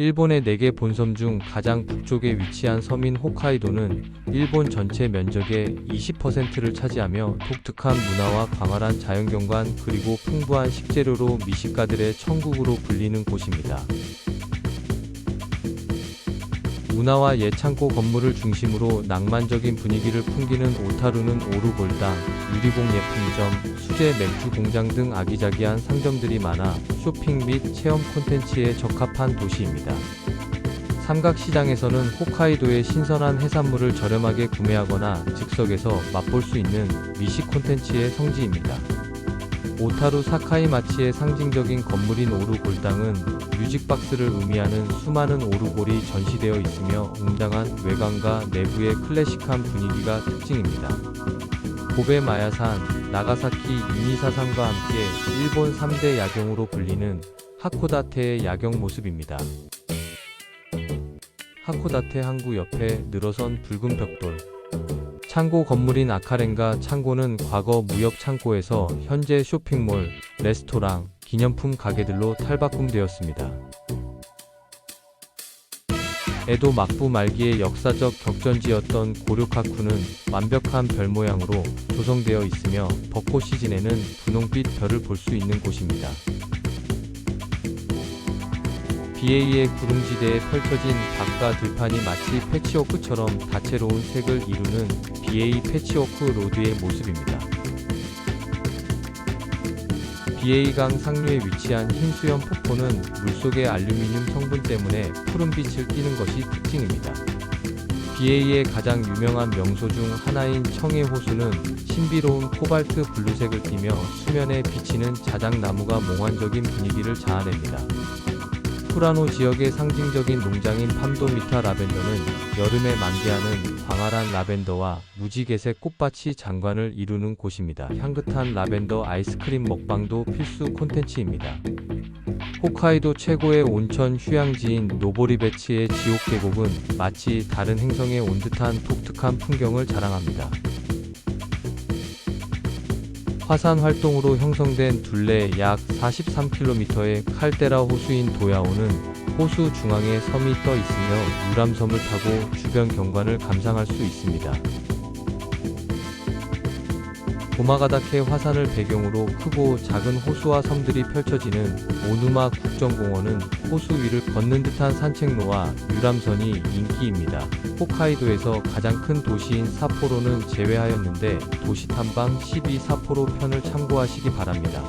일본의 4개 본섬 중 가장 북쪽에 위치한 섬인 홋카이도는 일본 전체 면적의 20%를 차지하며 독특한 문화와 광활한 자연경관 그리고 풍부한 식재료로 미식가들의 천국으로 불리는 곳입니다. 문화와 예창고 건물을 중심으로 낭만적인 분위기를 풍기는 오타루는 오르골당, 유리봉 예품점, 수제 맥주 공장 등 아기자기한 상점들이 많아 쇼핑 및 체험 콘텐츠에 적합한 도시입니다. 삼각시장에서는 홋카이도의 신선한 해산물을 저렴하게 구매하거나 즉석에서 맛볼 수 있는 미식 콘텐츠의 성지입니다. 오타루 사카이 마치의 상징적인 건물인 오르골당은 뮤직박스를 의미하는 수많은 오르골이 전시되어 있으며 웅장한 외관과 내부의 클래식한 분위기가 특징입니다. 고베 마야산, 나가사키 유니사산과 함께 일본 3대 야경으로 불리는 하코다테의 야경 모습입니다. 하코다테 항구 옆에 늘어선 붉은 벽돌. 창고 건물인 아카렌가 창고는 과거 무역 창고에서 현재 쇼핑몰, 레스토랑, 기념품 가게들로 탈바꿈되었습니다. 에도 막부 말기의 역사적 격전지였던 고류카쿠는 완벽한 별 모양으로 조성되어 있으며 벚꽃 시즌에는 분홍빛 별을 볼 수 있는 곳입니다. BA의 구름지대에 펼쳐진 닭과 들판이 마치 패치워크처럼 다채로운 색을 이루는 BA 패치워크 로드의 모습입니다. BA강 상류에 위치한 흰수염 폭포는 물속의 알루미늄 성분 때문에 푸른빛을 띠는 것이 특징입니다. BA의 가장 유명한 명소 중 하나인 청해 호수는 신비로운 코발트 블루색을 띠며 수면에 비치는 자작나무가 몽환적인 분위기를 자아냅니다. 후라노 지역의 상징적인 농장인 판도미타 라벤더는 여름에 만개하는 광활한 라벤더와 무지개색 꽃밭이 장관을 이루는 곳입니다. 향긋한 라벤더 아이스크림 먹방도 필수 콘텐츠입니다. 홋카이도 최고의 온천 휴양지인 노보리베치의 지옥 계곡은 마치 다른 행성에 온 듯한 독특한 풍경을 자랑합니다. 화산 활동으로 형성된 둘레 약 43km의 칼데라 호수인 도야오는 호수 중앙에 섬이 떠 있으며 유람섬을 타고 주변 경관을 감상할 수 있습니다. 고마가다케 화산을 배경으로 크고 작은 호수와 섬들이 펼쳐지는 오누마 국정공원은 호수 위를 걷는 듯한 산책로와 유람선이 인기입니다. 홋카이도에서 가장 큰 도시인 사포로는 제외하였는데 도시 탐방 12 사포로 편을 참고하시기 바랍니다.